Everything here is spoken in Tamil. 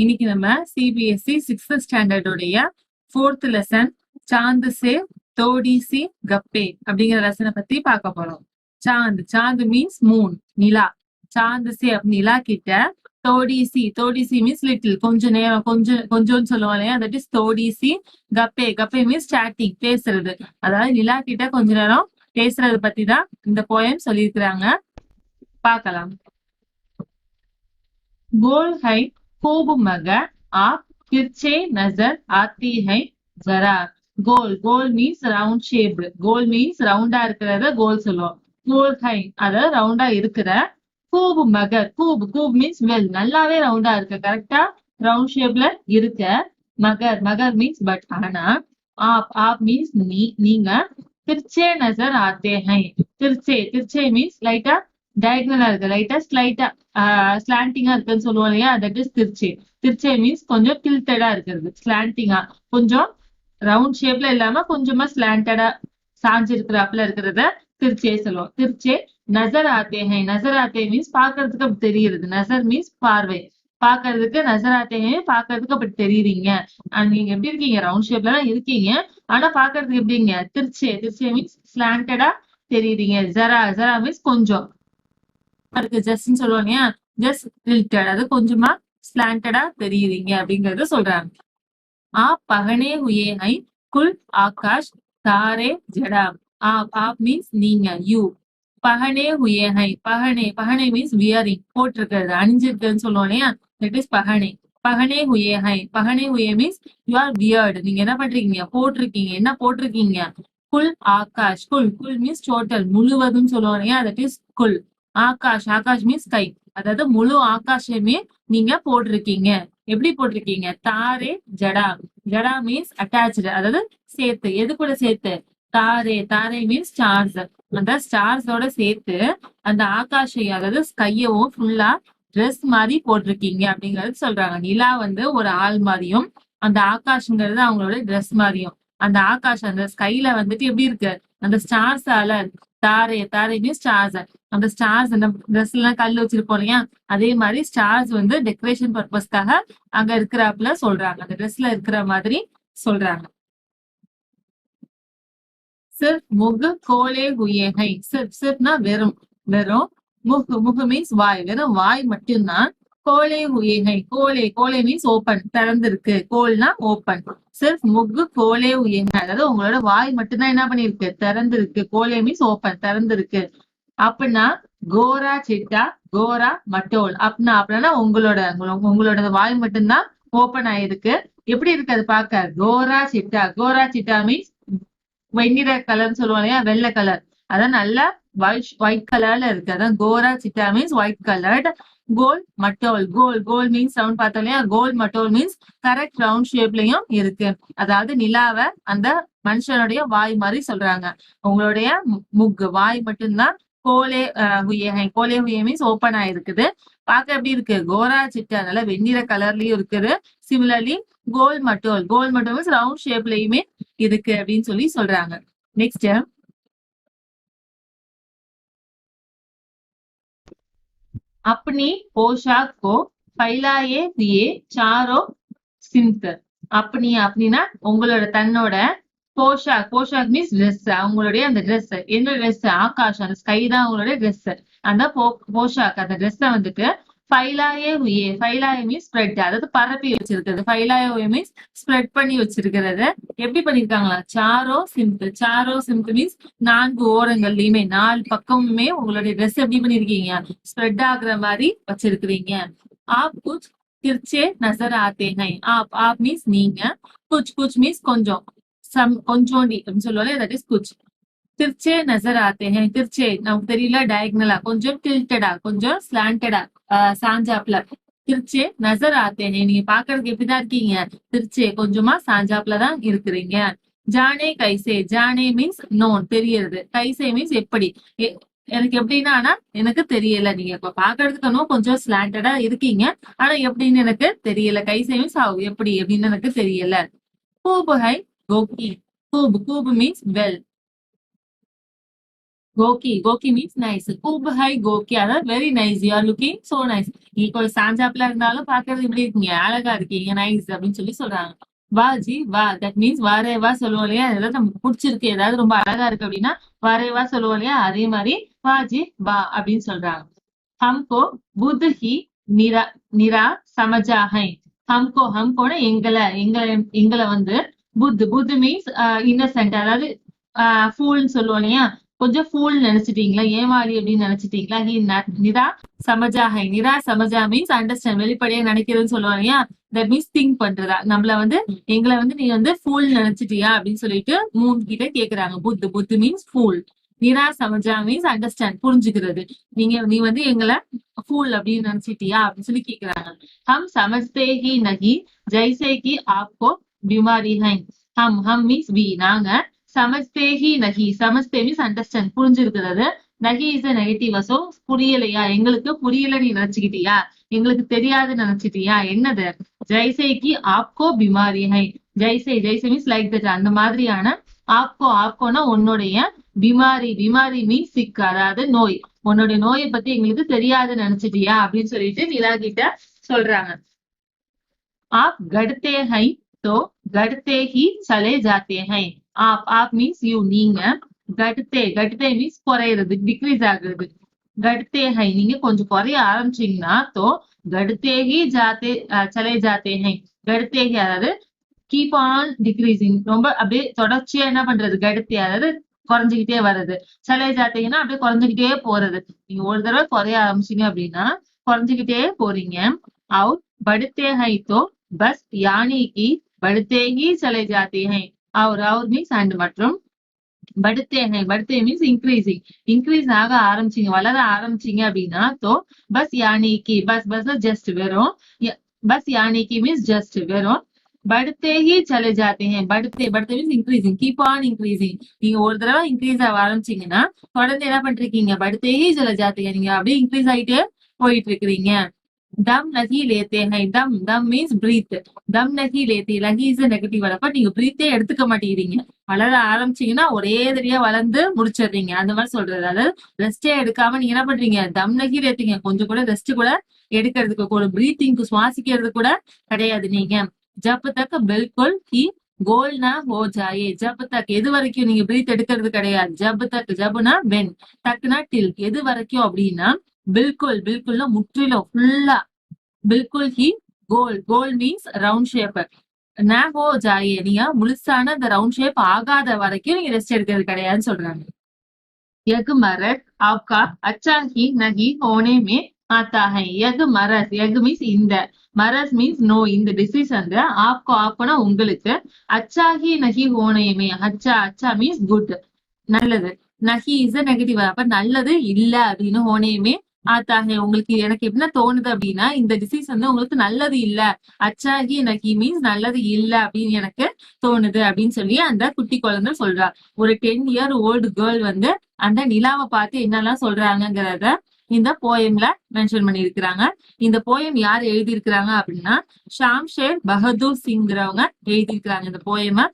இன்னைக்கு நம்ம சிபிஎஸ்சி சிக்ஸ்த் ஸ்டாண்டர்டோடைய ஃபோர்த் லெசன் சாந்து சே தோடிசி கப்பே அப்படிங்கிற லெசனை பத்தி பார்க்க போறோம். சாந்து சாந்து மீன்ஸ் மூன் நிலா. சாந்து சே நிலா கிட்ட தோடிசி தோடிசி மீன்ஸ் லிட்டில் கொஞ்ச நேரம் கொஞ்சம் கொஞ்சம்னு சொல்லுவோம் இல்லையா? தட் இஸ் தோடிசி கப்பே. கப்பே மீன்ஸ் ஸ்டாட்டிக் பேசுறது. அதாவது நிலா கிட்ட கொஞ்ச நேரம் பேசுறது பத்தி தான் இந்த போயம் சொல்லியிருக்கிறாங்க. பார்க்கலாம். கோல் ஹைட் खूब मगर आप तिरछे नजर आती है जरा கோல் கோல் மீன்ஸ் ரவுண்ட் ஷேப்டு கோல் மீன்ஸ் ரவுண்டா இருக்கிறத கோல் சொல்லுவோம் கோல் ஹை அதாவது ரவுண்டா இருக்கிற கூபு மகர் கூப் கூப் மீன்ஸ் வெல் நல்லாவே ரவுண்டா இருக்கு கரெக்டா ரவுண்ட் ஷேப்ல இருக்க மகர் மகர் மீன்ஸ் பட் ஆனா ஆப் ஆப் மீன்ஸ் நீ நீங்க திருச்சே நசர் ஆத்தே ஹை திருச்சே திருச்சே மீன்ஸ் லைட்டா டயக்னலா இருக்கு. லைட்டா ஸ்லைட்டா ஸ்லாண்டிங்கா இருக்குன்னு சொல்லுவோம் இல்லையா? தட் இஸ் திருச்சை. திருச்சே மீன்ஸ் கொஞ்சம் டில்டடா இருக்கிறது. ஸ்லாண்டிங்கா கொஞ்சம் ரவுண்ட் ஷேப்ல இல்லாம கொஞ்சமா ஸ்லாண்டடா சாஞ்சு இருக்கிறாப்புல இருக்கிறத திருச்சியை சொல்லுவோம். திருச்சே நசர் ஆத்தேகை நசர் ஆத்தே மீன்ஸ் பாக்குறதுக்கு அப்படி தெரியுது நசர் மீன்ஸ் பார்வை. பாக்குறதுக்கு நசர் ஆத்தேகை பாக்குறதுக்கு அப்படி தெரியுறீங்க. நீங்க எப்படி இருக்கீங்க? ரவுண்ட் ஷேப்ல தான் இருக்கீங்க. ஆனா பாக்குறதுக்கு எப்படிங்க? திருச்சே திருச்சே மீன்ஸ் ஸ்லாண்டடா தெரியுறீங்க. ஜரா ஜரா மீன்ஸ் கொஞ்சம். அதுக்கு ஜஸ்ட்னு சொல்லுவோம் இல்லையா? ஜஸ்ட் டில்டட் அது கொஞ்சமா ஸ்லாண்டடா தெரியுறீங்க அப்படிங்கறத சொல்றாங்க. ஆ பகனே ஹுயே ஹை குல் ஆகாஷ் தாரே ஜடா. ஆ ஆ மீன்ஸ் நீங்க யூ பகனே ஹுயே ஹை பகனே பகனே மீன்ஸ் வியரிங் போட்டிருக்கிறது அணிஞ்சிருக்குன்னு சொல்லுவோம் இல்லையா? தட் இஸ் பகனே. பகனே ஹுயே ஹை பகனே ஹுயே மீன்ஸ் யூ ஆர் வியர்டு நீங்க என்ன பண்றீங்க? போட்டிருக்கீங்க. என்ன போட்டிருக்கீங்க? குல் ஆகாஷ் குல். குல் மீன்ஸ் டோட்டல் முழுவதும் சொல்லுவோம் இல்லையா? தட் இஸ் குல். ஆகாஷ் ஆகாஷ் மீன்ஸ் ஸ்கை அதாவது முழு ஆகாஷமே நீங்க போட்டிருக்கீங்க. எப்படி போட்டிருக்கீங்க? தாரே ஜடா. ஜடா மீன்ஸ் அட்டாச்சு அதாவது சேர்த்து. எது கூட சேர்த்து? தாரே. தாரே மீன்ஸ் ஸ்டார்ஸ் அந்த ஸ்டார்ஸோட சேர்த்து அந்த ஆகாஷையும் அதாவது ஸ்கையவும் ஃபுல்லா ட்ரெஸ் மாதிரி போட்டிருக்கீங்க அப்படிங்கறது சொல்றாங்க. நிலா வந்து ஒரு ஆள் மாதிரியும் அந்த ஆகாஷ்ங்கிறது அவங்களோட ட்ரெஸ் மாதிரியும். அந்த ஆகாஷ் அந்த ஸ்கைல வந்துட்டு எப்படி இருக்கு? அந்த ஸ்டார்ஸால தாரே தாரே மீன்ஸ் ஸ்டார்ஸ் அந்த ஸ்டார்ஸ் அந்த ட்ரெஸ் எல்லாம் கல் வச்சிருப்போம் இல்லையா? அதே மாதிரி ஸ்டார்ஸ் வந்து டெக்கரேஷன் பர்பஸ்க்காக அங்க இருக்கிறாப்புல சொல்றாங்க. அந்த ட்ரெஸ்ல இருக்கிற மாதிரி சொல்றாங்க. சிர்ஃப் முகு கோலே குயேகை சிர்ஃப் சிர்ஃப்னா வெறும். வெறும் முகு முகு மீன்ஸ் வாய். வெறும் வாய் மட்டும்தான் கோலே ஹுயே கோலே கோலே மீன்ஸ் ஓப்பன் திறந்திருக்கு. கோல்னா ஓப்பன் சிர்ஃப் முகு கோலே ஹுயே அதாவது உங்களோட வாய் மட்டும்தான் என்ன பண்ணிருக்கு திறந்திருக்கு. கோலே மீன்ஸ் ஓப்பன் திறந்திருக்கு. அப்படின்னா கோரா சிட்டா கோரா மட்டோல். அப்படின்னா அப்படின்னா உங்களோட உங்களோட வாய் மட்டும்தான் ஓப்பன் ஆயிருக்கு. எப்படி இருக்கு அது பார்க்க? கோரா சிட்டா. கோரா சிட்டா மீன்ஸ் வெண்ணிற கலர்னு சொல்லுவோம் இல்லையா? வெள்ளை கலர் அதான் நல்லா ஒயிட் ஒயிட் கலர்ல இருக்கு. அதான் கோரா சிட்டா மீன்ஸ் ஒயிட் கலர்ட் கோல் மட்டோல் கோல் கோல் மீன்ஸ் ரவுண்ட் பார்த்தோம் இல்லையா? கோல் மட்டோல் மீன்ஸ் கரெக்ட் ரவுண்ட் ஷேப்லயும் இருக்கு. அதாவது நிலாவை அந்த மனுஷனுடைய வாய் மாதிரி சொல்றாங்க. உங்களுடைய முக்கு வாய் மட்டும்தான் கோலே ஹுயே கோலே ஹுயே மீன்ஸ் ஓப்பன் ஆயிருக்குது பார்க்க எப்படி இருக்கு? கோரா சிட்டு அதனால வெண்ணிற கலர்லயும் இருக்குது. சிமிலர்லி கோல் மட்டோல் கோல் மட்டோல் மீன்ஸ் ரவுண்ட் ஷேப்லயுமே இருக்கு அப்படின்னு சொல்லி சொல்றாங்க. நெக்ஸ்ட் अपनी पोशाक को फैलाए हुए चारों सिंत அப்படி அப்படின்னா உங்களோட தன்னோட போஷாக் போஷாக் மீன்ஸ் ட்ரெஸ் அவங்களுடைய அந்த ட்ரெஸ் என்ன ட்ரெஸ் ஆகாஷ் அந்த ஸ்கை தான் அவங்களுடைய ட்ரெஸ் அந்த போ போஷாக் அந்த ட்ரெஸ்ஸ வந்துட்டு ஃபைலாயே உயே ஃபைலாயே மீன்ஸ் ஸ்ப்ரெட் அதாவது பரப்பி வச்சிருக்கிறது. ஃபைலாயே மீன்ஸ் ஸ்ப்ரெட் பண்ணி வச்சிருக்கிறது. எப்படி பண்ணிருக்காங்களா? சாரோ சிம்த் சாரோ சிம்த் மீன்ஸ் நான்கு ஓரங்கள்லயுமே நாலு பக்கமுமே உங்களுடைய ட்ரெஸ் எப்படி பண்ணிருக்கீங்க? ஸ்ப்ரெட் ஆகுற மாதிரி வச்சிருக்கிறீங்க. ஆப் குச் திருச்சே நசர் ஆத்தே ஹை ஆப் ஆப் மீன்ஸ் நீங்க. குச் குச் மீன்ஸ் கொஞ்சம். சம் கொஞ்சோண்டி அப்படின்னு சொல்லுவாங்க. தட் இஸ் குச் திருச்சே நசர் ஆத்தே ஹை திருச்சே நமக்கு தெரியல டயக்னலா கொஞ்சம் டில்டடா கொஞ்சம் ஸ்லாண்டடா சாஞ்சாப்ல திருச்சே நசர் ஆத்தேனே நீங்க பாக்குறதுக்கு எப்படிதான் இருக்கீங்க? திருச்சே கொஞ்சமா சாஞ்சாப்ல தான் இருக்கிறீங்க. ஜானே கைசே. ஜானே மீன்ஸ் நோன் தெரியறது. கைசே மீன்ஸ் எப்படி? எனக்கு எப்படின்னா ஆனா எனக்கு தெரியல. நீங்க இப்ப பாக்குறதுக்கு இன்னும் கொஞ்சம் ஸ்லாண்டடா இருக்கீங்க. ஆனா எப்படின்னு எனக்கு தெரியல. கைசே மீன்ஸ் எப்படி எப்படின்னு எனக்கு தெரியல. கூபு. ஹை கோகி கூபு கூபு மீன்ஸ் வெல் கோகி கோகி மீன்ஸ் நைஸ் கூப் ஹை கோகி அதாவது very nice you are looking so nice நீங்க ஒரு சாஞ்சாப்ல இருந்தாலும் பாக்குறது இப்படி இருக்கீங்க அழகா இருக்கீங்க நைஸ் அப்படின்னு சொல்லி சொல்றாங்க. வா ஜி வா. தட் மீன்ஸ் வாரே வா சொல்லுவோம் இல்லையா? ஏதாவது நமக்கு பிடிச்சிருக்கு. ஏதாவது ரொம்ப அழகா இருக்கு அப்படின்னா வாரே வா சொல்லுவோம் இல்லையா? அதே மாதிரி வா ஜி வா அப்படின்னு சொல்றாங்க. ஹம்கோ புத் ஹி நிரா நிரா சமஜாஹை. ஹம்கோ ஹம்கோட எங்களை எங்களை எங்களை வந்து புத் புத் மீன்ஸ் இன்னசென்ட் அதாவது ஃபூல்னு சொல்லுவோம் இல்லையா? கொஞ்சம் ஃபூல் நினைச்சிட்டீங்களா? ஏமாறி அப்படின்னு நினைச்சிட்டீங்களா? ஹி ந- நிரா சமஜா ஹை நிரா சமஜா மீன்ஸ் அண்டர்ஸ்டாண்ட் வெளிப்படையா நினைக்கிறதுன்னு சொல்லுவாங்க இல்லையா? தட் மீன்ஸ் திங்க் பண்றதா. நம்மள வந்து எங்களை வந்து நீ வந்து ஃபூல் நினைச்சிட்டியா? அப்படின்னு சொல்லிட்டு மூணு கிட்ட கேக்குறாங்க. புத் புத்து மீன்ஸ் ஃபூல் நிரா சமஜா மீன்ஸ் அண்டர்ஸ்டாண்ட் புரிஞ்சுக்கிறது. நீங்க நீ வந்து எங்களை ஃபூல் அப்படின்னு நினைச்சிட்டியா? அப்படின்னு சொல்லி கேக்குறாங்க. ஹம் சமஜ்தே ஹி நகி ஜெய்சே கி ஆப்கோ பிமாரி ஹை. ஹம் ஹம் மீன்ஸ் வி நாங்க சமஸ்தேஹி நகி. சமஸ்தே மீன்ஸ் அண்டர்ஸ்டாண்ட் புரிஞ்சிருக்கிறது நகி இஸ் அ நெகட்டிவ் சோ புரியலையா? எங்களுக்கு புரியல நீ நினைச்சுக்கிட்டியா? எங்களுக்கு தெரியாது நினைச்சிட்டியா? என்னது? ஜெய்சேக்கு ஆப்கோ பிமாரி ஹை. ஜெய்சே ஜெய்சே மீன்ஸ் லைக் தட் அந்த மாதிரியான ஆப்கோ ஆப்கோனா உன்னுடைய பிமாரி. பிமாரி மீன்ஸ் சிக் அதாவது நோய். உன்னுடைய நோயை பத்தி எங்களுக்கு தெரியாது நினைச்சிட்டியா? அப்படின்னு சொல்லிட்டு நிலா கிட்ட சொல்றாங்க. ஆப் கடுத்தே ஹை தோ கடுத்தே ஹி சலே ஜாத்தே ஹை. ஆப் ஆப் மீன்ஸ் யூ நீங்க. கடுத்தே கடுத்தே மீன்ஸ் குறையிறது டிக்ரீஸ் ஆகுறது. கடுத்தே ஹை நீங்க கொஞ்சம் குறைய ஆரம்பிச்சீங்கன்னா தோ கடுத்தேகி ஜாத்தே சலே ஜாத்தே ஹை. கடுத்தேகி அதாவது கீப் ஆன் டிக்ரீசிங் ரொம்ப அப்படியே தொடர்ச்சியா என்ன பண்றது? கடுத்தே அதாவது குறைஞ்சுக்கிட்டே வர்றது. சிலை ஜாத்தீங்கன்னா அப்படியே குறைஞ்சுக்கிட்டே போறது. நீங்க ஒரு தடவை குறைய ஆரம்பிச்சீங்க அப்படின்னா குறைஞ்சுக்கிட்டே போறீங்க. அவுட் படுத்தே ஹை தோ. பஸ் யானைக்கு கி படுத்தே ஹி ஜாத்தே ஹை. அவர் அவர் மீன்ஸ் அண்ட் மற்றும். படுத்தே படுத்தே மீன்ஸ் இன்க்ரீசிங் இன்க்ரீஸ் ஆக ஆரம்பிச்சீங்க வளர ஆரம்பிச்சீங்க அப்படின்னா தோ பஸ் யானைக்கு பஸ் பஸ் ஜஸ்ட் வெறும். பஸ் யானைக்கு மீன்ஸ் ஜஸ்ட் வெறும். படுத்தே ஹி சலே ஜாத்தே ஹே படுத்தே படுத்தே means increasing keep on increasing நீங்க ஒரு தடவை இன்க்ரீஸ் ஆக ஆரம்பிச்சீங்கன்னா தொடர்ந்து என்ன பண்றீங்க படுத்தே ஹி சலே ஜாத்தே நீங்க அப்படியே இன்க்ரீஸ் ஆயிட்டே போயிட்டு இருக்கிறீங்க. தம் நகி லேத்தே ஹை தம் தம் மீன்ஸ் பிரீத் தம் நகி லேத்தி லகி இஸ் நெகட்டிவ் வரப்ப நீங்க பிரீத்தே எடுத்துக்க மாட்டேங்கிறீங்க. வளர ஆரம்பிச்சீங்கன்னா ஒரே தடியா வளர்ந்து முடிச்சிடுறீங்க. அந்த மாதிரி சொல்றது. அதாவது ரெஸ்டே எடுக்காம நீங்க என்ன பண்றீங்க? தம் நகி லேத்தீங்க. கொஞ்சம் கூட ரெஸ்ட் கூட எடுக்கிறதுக்கு ஒரு பிரீத்திங்க்கு சுவாசிக்கிறது கூட கிடையாது நீங்க. ஜப் தக்க பில்குல் ஹி கோல்னா ஹோ ஜாயே ஜப் தக் எது வரைக்கும் நீங்க பிரீத் எடுக்கிறது கிடையாது. ஜப் தக் ஜப்னா வென் தக்குனா டில் எது வரைக்கும் அப்படின்னா பில்குல் பில்குல்ல முற்றிலும் ஃபுல்லா பில்குல் ஹி கோல் கோல் மீன்ஸ் ரவுண்ட் ஷேப் நாகோ ஜாயே நீங்க முழுசான இந்த ரவுண்ட் ஷேப் ஆகாத வரைக்கும் நீங்க ரெஸ்ட் எடுக்கிறது கிடையாதுன்னு சொல்றாங்க. எக் மரத் ஆப்கா அச்சா ஹி நகி ஹோனே மே ஆத்தா ஹை. எக் மரஸ் எகு மீன்ஸ் இந்த. மரஸ் மீன்ஸ் நோ இந்த டிசீஸ் வந்து ஆப்கோ ஆப்கோனா உங்களுக்கு. அச்சா ஹி நகி ஹோனே மே. அச்சா அச்சா மீன்ஸ் குட் நல்லது. நகி இஸ் நெகட்டிவ் அப்ப நல்லது இல்ல அப்படின்னு ஹோனேமே ஆத்தாங்க உங்களுக்கு எனக்கு என்ன தோணுது அப்படின்னா இந்த டிசீஸ் வந்து உங்களுக்கு நல்லது இல்ல. அச்சாகி நகி மீன்ஸ் நல்லது இல்ல அப்படின்னு எனக்கு தோணுது அப்படின்னு சொல்லி அந்த குட்டி குழந்தை சொல்றா. ஒரு டென் இயர் ஓல்டு கேர்ள் வந்து அந்த நிலாவை பார்த்து என்னெல்லாம் சொல்றாங்கங்கிறத இந்த போயம்ல மென்ஷன் பண்ணியிருக்கிறாங்க. இந்த போயம் யார் எழுதியிருக்கிறாங்க அப்படின்னா ஷாம் ஷேர் பகதூர் சிங்கிறவங்க எழுதியிருக்கிறாங்க இந்த போயமை